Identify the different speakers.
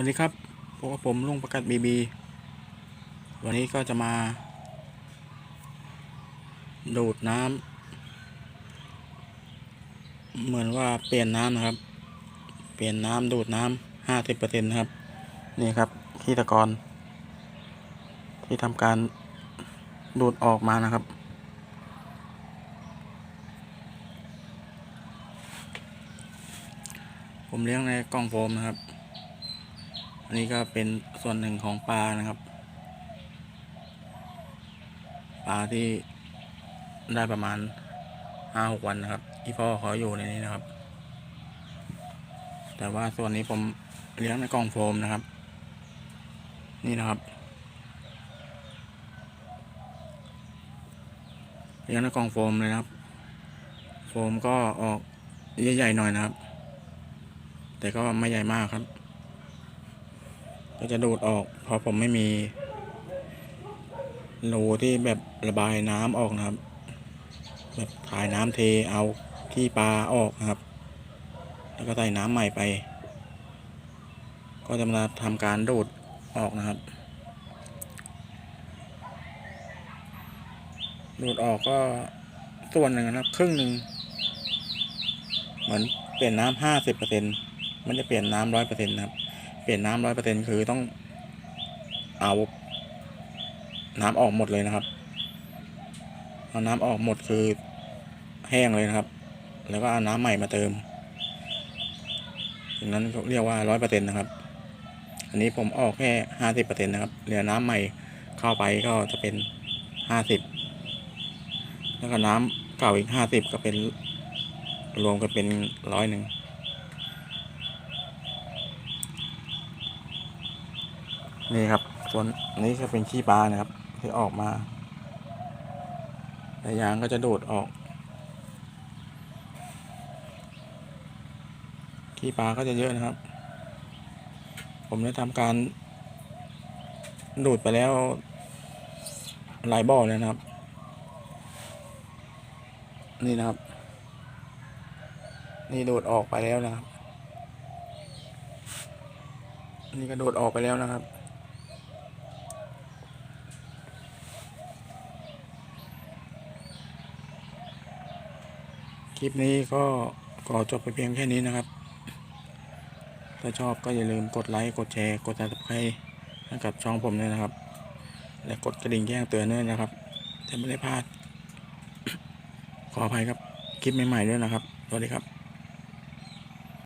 Speaker 1: วัสดีครับพบกับผมลุงประกัดบีบี วันนี้ก็จะมา ดูดน้ำ เหมือนว่าเปลี่ยนน้ำนะครับ เปลี่ยนน้ำดูดน้ำห้าสิบเปอร์เซ็นต์ครับ นี่ครับขี้ตะกอนที่ทำการดูดออกมานะครับ ผมเลี้ยงในกล่องโฟมนะครับ อันนี้ก็เป็นส่วนหนึ่งของปลานะครับ ปลาที่ได้ประมาณห้าหกวันนะครับ ที่พ่อเขาอยู่ในนี้นะครับ แต่ว่าส่วนนี้ผมเลี้ยงในกล่องโฟมนะครับ นี่นะครับเลี้ยงในกล่องโฟมเลยนะครับ โฟมก็ออกใหญ่ๆหน่อยนะครับ แต่ก็ไม่ใหญ่มากครับ ก็จะดูดออก เพราะผมไม่มีรูที่แบบระบายน้ำออกนะครับ แบบถ่ายน้ำเทเอาขี้ปลาออกนะครับ แล้วก็ใส่น้ำใหม่ไป ก็จะมาทำการดูดออกนะครับ ดูดออกก็ส่วนหนึ่งนะครับครึ่งหนึ่งเหมือนเปลี่ยนน้ำห้าสิบเปอร์เซ็นต์ไม่ได้เปลี่ยนน้ำร้อยเปอร์เซ็นต์นะครับ ปลี่ยนน้ำร้อยเปอร์เซ็นต์คือต้องเอาน้ำออกหมดเลยนะครับ เอาน้ำออกหมดคือแห้งเลยนะครับ แล้วก็เอาน้ำใหม่มาเติมอย่างนั้นเรียกว่าร้อยเปอร์เซ็นต์นะครับ อันนี้ผมออกแค่ห้าสิบเปอร์เซ็นต์นะครับ เหลือน้ำใหม่เข้าไปก็จะเป็นห้าสิบ แล้วก็น้ำเก่าอีกห้าสิบก็เป็นรวมกันเป็นร้อยหนึ่ง นี่ครับ ส่วนนี้ก็เป็นขี้ปลานะครับ ที่ออกมาแต่ยางก็จะโดดออก ขี้ปลาก็จะเยอะนะครับ ผมได้ทำการ ดูดไปแล้วหลายบ่อเลยนะครับ นี่นะครับ นี่โดดออกไปแล้วนะครับ นี่ก็ดูดออกไปแล้วนะครับ คลิปนี้ก็ขอจบไปเพียงแค่นี้นะครับ ถ้าชอบก็อย่าลืมกดไลค์กดแชร์กดติดตามให้กับช่องผมด้วยนะครับ และกดกระดิ่งแจ้งเตือนด้วยนะครับจะไม่ได้พลาด ขออภัยครับคลิปใหม่ๆด้วยนะครับสวัสดีครับ